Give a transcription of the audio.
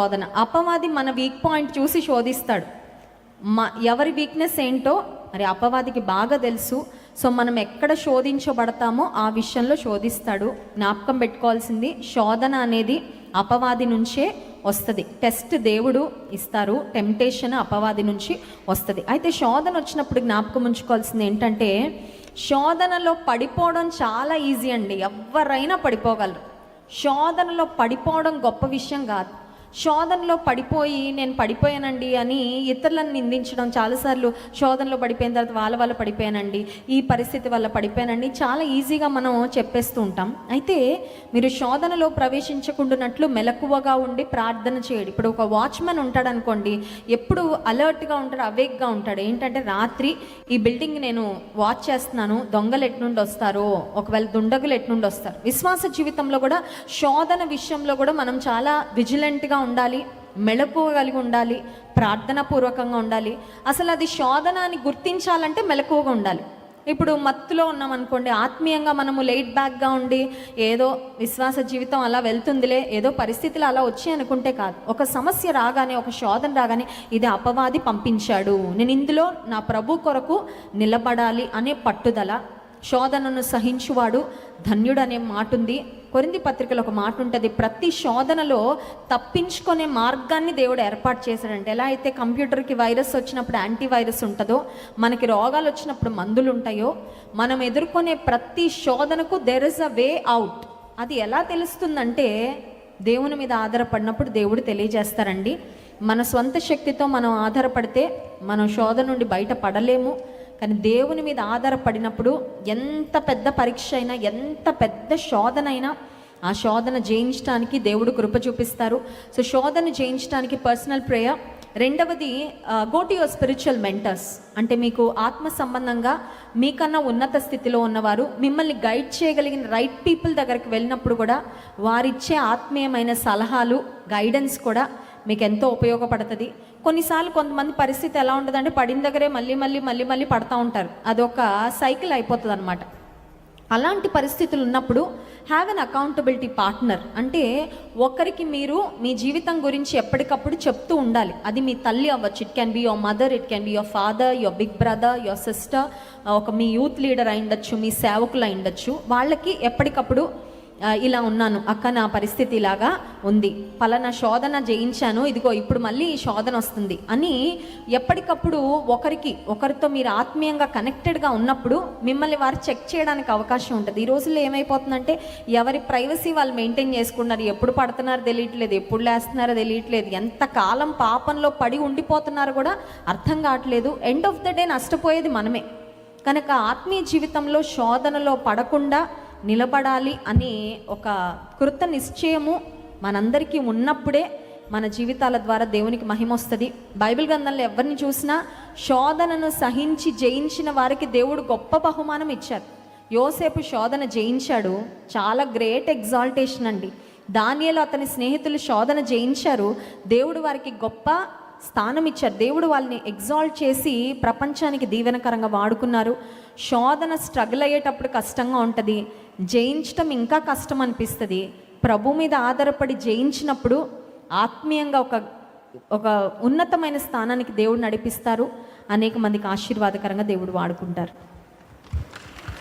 శోధన. అపవాది మన వీక్ పాయింట్ చూసి శోధిస్తాడు. మా ఎవరి వీక్నెస్ ఏంటో మరి అపవాదికి బాగా తెలుసు. సో మనం ఎక్కడ శోధించబడతామో ఆ విషయంలో శోధిస్తాడు. జ్ఞాపకం పెట్టుకోవాల్సింది శోధన అనేది అపవాది నుంచే వస్తుంది. టెస్ట్ దేవుడు ఇస్తారు. టెంప్టేషన్ అపవాది నుంచి వస్తుంది. అయితే శోధన వచ్చినప్పుడు జ్ఞాపకం ఉంచుకోవాల్సింది ఏంటంటే శోధనలో పడిపోవడం చాలా ఈజీ అండి. ఎవరైనా పడిపోగలరు. శోధనలో పడిపోవడం గొప్ప విషయం కాదు. శోధనలో పడిపోయి నేను పడిపోయానండి అని ఇతరులను నిందించడం చాలాసార్లు శోధనలో పడిపోయిన తర్వాత వాళ్ళ వల్ల పడిపోయానండి ఈ పరిస్థితి వల్ల పడిపోయానండి చాలా ఈజీగా మనం చెప్పేస్తూ ఉంటాం. అయితే మీరు శోధనలో ప్రవేశించకుండానట్లు మెలకువగా ఉండి ప్రార్థన చేయడు. ఇప్పుడు ఒక వాచ్మెన్ ఉంటాడు అనుకోండి ఎప్పుడు అలర్ట్గా ఉంటాడు అవేక్గా ఉంటాడు. ఏంటంటే రాత్రి ఈ బిల్డింగ్ నేను వాచ్ చేస్తున్నాను దొంగలు ఎట్నుండి వస్తారో ఒకవేళ దుండగులు ఎట్నుండి వస్తారు. విశ్వాస జీవితంలో కూడా శోధన విషయంలో కూడా మనం చాలా విజిలెంట్గా ఉండాలి మెలకువ కలిగి ఉండాలి ప్రార్థన పూర్వకంగా ఉండాలి. అసలు అది శోధన అని గుర్తించాలంటే మెలకువగా ఉండాలి. ఇప్పుడు మత్తులో ఉన్నాం అనుకోండి ఆత్మీయంగా మనము లేట్ బ్యాక్గా ఉండి ఏదో విశ్వాస జీవితం అలా వెళ్తుందిలే ఏదో పరిస్థితులు అలా వచ్చాయి అనుకుంటే కాదు. ఒక సమస్య రాగానే ఒక శోధన రాగానే ఇది అపవాది పంపించాడు. నేను ఇందులో నా ప్రభు కొరకు నిలబడాలి అనే పట్టుదల శోధనను సహించువాడు ధన్యుడు అనే మాట ఉంది కొరింది పత్రికలో ఒక మాట ఉంటుంది ప్రతి శోధనలో తప్పించుకునే మార్గాన్ని దేవుడు ఏర్పాటు చేశాడంటే ఎలా అయితే కంప్యూటర్కి వైరస్ వచ్చినప్పుడు యాంటీవైరస్ ఉంటుందో మనకి రోగాలు వచ్చినప్పుడు మందులు ఉంటాయో మనం ఎదుర్కొనే ప్రతి శోధనకు there is a way out అది ఎలా తెలుస్తుందంటే దేవుని మీద ఆధారపడినప్పుడు దేవుడు తెలియజేస్తారండి. మన స్వంత శక్తితో మనం ఆధారపడితే మనం శోధన నుండి బయట పడలేము కానీ దేవుని మీద ఆధారపడినప్పుడు ఎంత పెద్ద పరీక్ష అయినా ఎంత పెద్ద శోధన అయినా ఆ శోధన జయించడానికి దేవుడు కృప చూపిస్తారు. సో శోధన జయించడానికి పర్సనల్ ప్రేయర్ రెండవది go to your spiritual mentors అంటే మీకు ఆత్మ సంబంధంగా మీకన్నా ఉన్నత స్థితిలో ఉన్నవారు మిమ్మల్ని గైడ్ చేయగలిగిన రైట్ పీపుల్ దగ్గరికి వెళ్ళినప్పుడు కూడా వారిచ్చే ఆత్మీయమైన సలహాలు గైడెన్స్ కూడా మీకు ఎంతో ఉపయోగపడుతుంది. కొన్నిసార్లు కొంతమంది పరిస్థితి ఎలా ఉంటుందంటే పడిన దగ్గరే మళ్ళీ మళ్ళీ మళ్ళీ మళ్ళీ పడతా ఉంటారు. అదొక సైకిల్ అయిపోతుంది అనమాట అలాంటి పరిస్థితులు ఉన్నప్పుడు హ్యావ్ అన్ అకౌంటబిలిటీ పార్ట్నర్ అంటే ఒకరికి మీరు మీ జీవితం గురించి ఎప్పటికప్పుడు చెప్తూ ఉండాలి. అది మీ తల్లి అవ్వచ్చు. It can be your mother it can be your father your big brother your sister ఒక మీ యూత్ లీడర్ అయి ఉండొచ్చు మీ సేవకులు అయి ఉండొచ్చు. వాళ్ళకి ఎప్పటికప్పుడు ఇలా ఉన్నాను అక్క నా పరిస్థితి ఇలాగా ఉంది. పలానా శోధన జయించాను ఇదిగో ఇప్పుడు మళ్ళీ శోధన వస్తుంది అని ఎప్పటికప్పుడు ఒకరికి ఒకరితో మీరు ఆత్మీయంగా కనెక్టెడ్గా ఉన్నప్పుడు మిమ్మల్ని వారు చెక్ చేయడానికి అవకాశం ఉంటుంది. ఈ రోజుల్లో ఏమైపోతుందంటే ఎవరి ప్రైవసీ వాళ్ళు మెయింటైన్ చేసుకున్నారు ఎప్పుడు పడుతున్నారో తెలియట్లేదు ఎప్పుడు లేస్తున్నారో తెలియట్లేదు ఎంత కాలం పాపంలో పడి ఉండిపోతున్నారో కూడా అర్థం కావట్లేదు. ఎండ్ ఆఫ్ ద డే నష్టపోయేది మనమే. కనుక ఆత్మీయ జీవితంలో శోధనలో పడకుండా నిలబడాలి అనే ఒక కృత నిశ్చయము మనందరికీ ఉన్నప్పుడే మన జీవితాల ద్వారా దేవునికి మహిమ వస్తుంది. బైబిల్ గ్రంథంలో ఎవరిని చూసినా శోధనను సహించి జయించిన వారికి దేవుడు గొప్ప బహుమానం ఇచ్చారు. యోసేపు శోధన జయించాడు. చాలా గ్రేట్ ఎగ్జాల్టేషన్ అండి. దానియలో అతని స్నేహితులు శోధన జయించారు. దేవుడు వారికి గొప్ప స్థానం ఇచ్చారు. దేవుడు వాళ్ళని ఎగ్జాల్ట్ చేసి ప్రపంచానికి దీవెనకరంగా వాడుకున్నారు. శోధన స్ట్రగుల్ అయ్యేటప్పుడు కష్టంగా ఉంటుంది. జయించటం ఇంకా కష్టం అనిపిస్తుంది. ప్రభు మీద ఆధారపడి జయించినప్పుడు ఆత్మీయంగా ఒక ఒక ఉన్నతమైన స్థానానికి దేవుడు నడిపిస్తారు. అనేక మందికి ఆశీర్వాదకరంగా దేవుడు వాడుకుంటారు.